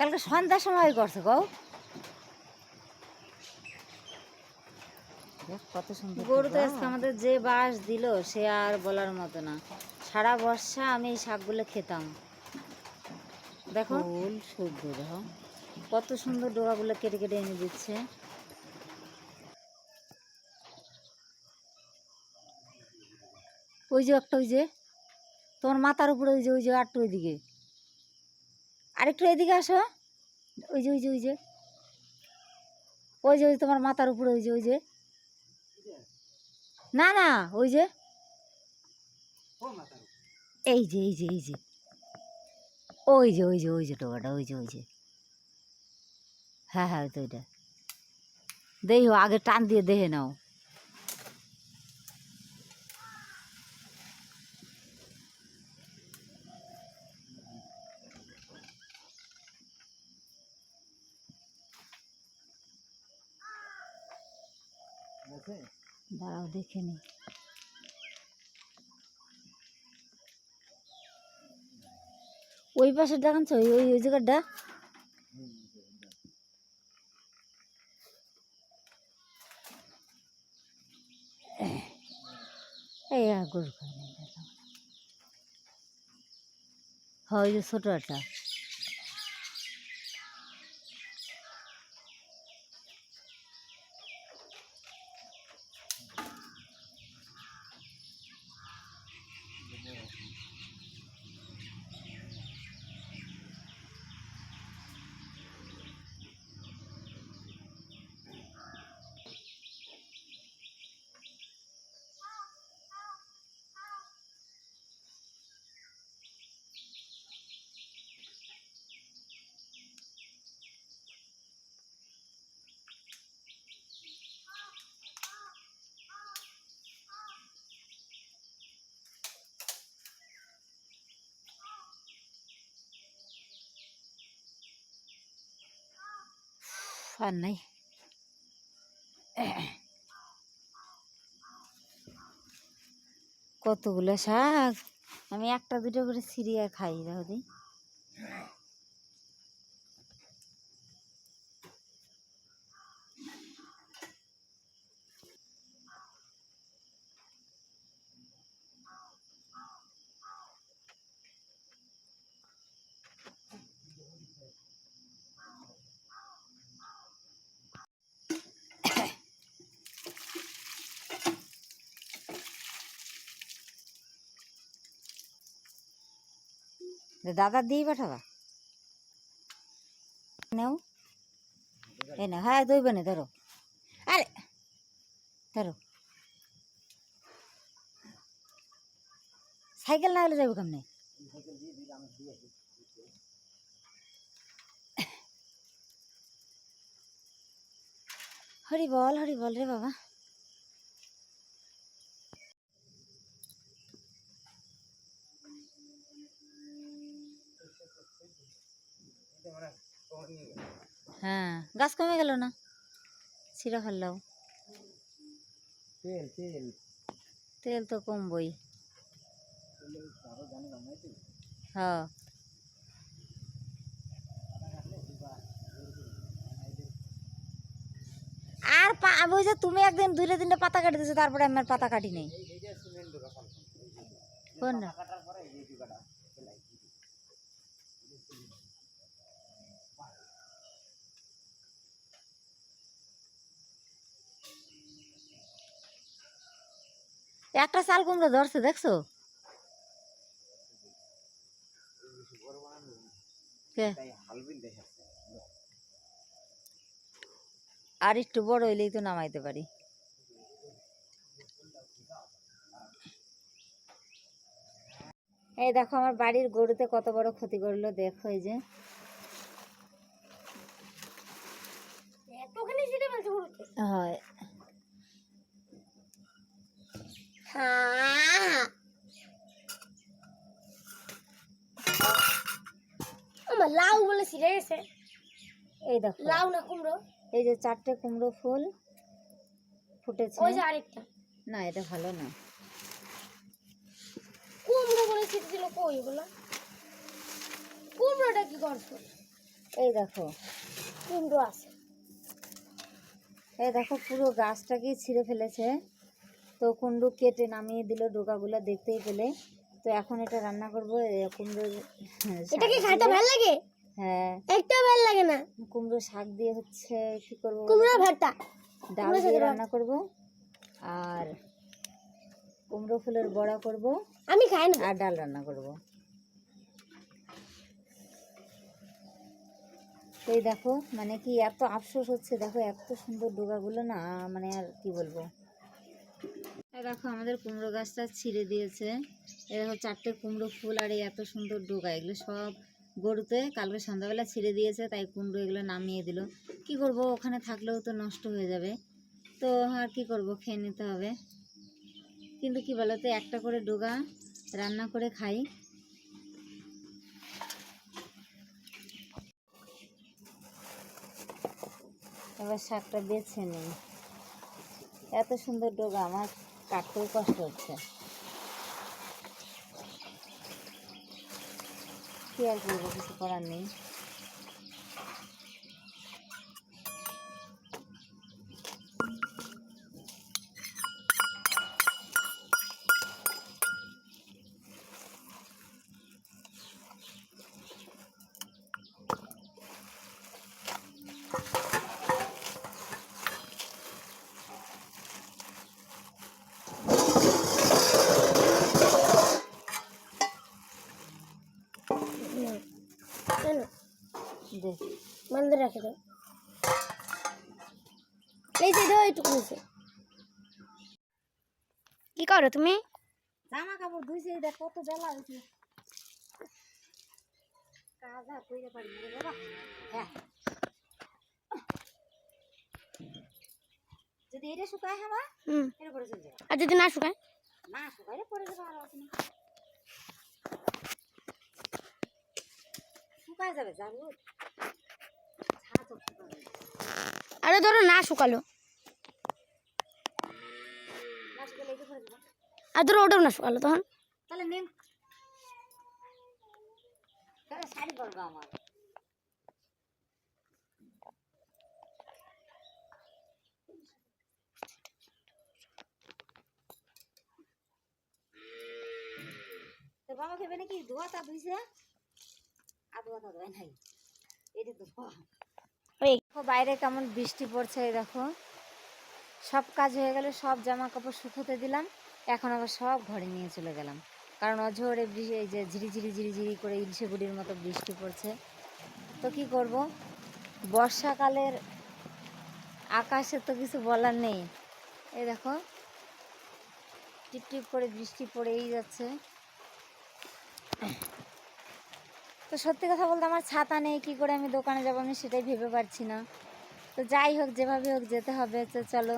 কালকে সন্ধ্যার সময় করছে গো। দেখ কত সুন্দর গরু তো। আজকে আমাদের যে বাস দিল সে আর বলার মতো না। সারা বর্ষা আমি এই শাকগুলো খেতাম। দেখো। ফুল শুদ্ধ দেখো। কত সুন্দর ডোকাগুলো কেটে কেটে এনে দিচ্ছে। ওই যে একটা ওই যে তোমার মাথার উপরে ওই যে ওই যে আটটা ওইদিকে। আরেকটু এদিকে আসো। ওই যে ওই যে ওই যে। ওই যে, ওই তোমার মাথার উপরে, ওই যে ওই যে। না না, ওই যে। এই যে এই যে এই যে। ওই যে ওই যে ওই যে টোকাটা, ওই যে ওই যে। হ্যাঁ হ্যাঁ ওই তো, ওইটা। দেখো আগে টান দিয়ে দেখে নাও। দাঁড়াও, দেখে নি। ওই পাশে দেখাচ্ছ ওই ওই ওই জায়গাটা? এই আর হ্যাঁ ওই যে ছোটো একটা। আর নাই কতগুলো শাক? আমি একটা দুটো করে সিরিয়া খাই দেখো দাদা দিয়ে পাঠাবা। নেও। এই না হ্যাঁ দইবে না, ধরো। আরে, ধরো। সাইকেল না হলে যাব কেমনে? হরি বল হরি বল রে বাবা। হ্যাঁ গাছ কমে গেল না? ছিঁড়া ফেললাও তেল তেল। তেল তো কমবই। হ্যাঁ। আর পা ওই যে তুমি একদিন দুইটা তিনটা পাতা কাটি দিয়েছ তারপরে আমার পাতা কাটি নেই। কোন না? একটা চাল কুমড়ো ধরছে দেখছ? আর একটু বড় হইলেই তো নামাইতে পারি। এই দেখো আমার বাড়ির গরুতে কত বড় ক্ষতি করল দেখো এই যে। হয়। আমার লাউ বলে ছিঁড়ে গেছে। এই দেখো। লাউ না কুমড়ো? এই যে চারটে কুমড়ো ফুল ফুটেছে। ওই যে আরেকটা। না এটা ভালো না। কুমড়ো বলে ছিঁড়েছিল কই ওগুলো? কুমড়োটা কি করছ? এই দেখো। কুমড়ো আছে। এই দেখো পুরো গাছটাকেই ছিঁড়ে ফেলেছে। তো কুমড়ো কেটে নামিয়ে দিল ডোকাগুলো দেখতেই পেলে। তো এখন এটা রান্না করব কুমড়ো এটা কি খাইতে ভালো লাগে? হ্যাঁ। একটা ভালো লাগে না। কুমড়ো শাক দিয়ে হচ্ছে কি করব? কুমড়ো ভর্তা। ডাল দিয়ে রান্না করব। আর কুমড়ো ফুলের বড়া করব। আমি খাই না। আর ডাল রান্না করব। এই দেখো মানে কি এত আফসোস হচ্ছে দেখো এত সুন্দর ডোকাগুলো না মানে আর কি বলব? দেখো আমাদের কুমড়ো গাছটা ছিঁড়ে দিয়েছে। দেখো চারটে কুমড়ো ফুল আর এই এত সুন্দর ডোগা, এগুলো সব গরুতে কালকে সন্ধ্যাবেলা ছিঁড়ে দিয়েছে, তাই কুমড়ো এগুলো নামিয়ে দিল। কি করব, ওখানে থাকলেও তো নষ্ট হয়ে যাবে। তো আর কি করব, খেয়ে নিতে হবে। কিন্তু কি বলতো, একটা করে ডোগা রান্না করে খাই। এবার শাকটা বেছে নিই। এত সুন্দর ডোগা, আমার কাটতেও কষ্ট হচ্ছে কি আর করব কিছু করার নেই এই যে দাও একটু কি করো তুমি? জামা কাপড় ধুইছে দেখ কত বেলা হয়েছে। কাজ কইরে পারি রে বাবা। হ্যাঁ। যদি এটা শুকায় হ্যাঁ হুম। এটা করে চলে যাবে। আর যদি না শুকায়? না শুকাইলে পরে যাবে আর আছে না। শুকায় যাবে জানো। আরে ধরো না শুকালো। আর ধরো ওটাও না শুকালো তখন। তাহলে নিন। তাহলে শাড়ি পরবো আমার। তো বাবা খেবে নাকি ধোয়া তা ধুইছে আর ধোয়া তা ধোয় নাই। এটি তো ধোয়া। দেখো বাইরে কেমন বৃষ্টি পড়ছে দেখো। সব কাজ হয়ে গেলে সব জামা কাপড় শুকোতে দিলাম। এখন আবার সব ঘরে নিয়ে চলে গেলাম। কারণ অঝোরে এই যে ঝিরিঝিরি ঝিরিঝিরি করে ইলশে গুড়ির মতো বৃষ্টি পড়ছে। তো কি করব? বর্ষাকালের আকাশে তো কিছু বলার নেই। এই দেখো, টিপ টিপ করে বৃষ্টি পড়েই যাচ্ছে। তো সত্যি কথা বলতে আমার ছাতা নেই, কি করে আমি দোকানে যাব আমি সেটাই ভেবে পারছি না। তো যাই হোক, যেভাবে হোক যেতে হবে। তো চলো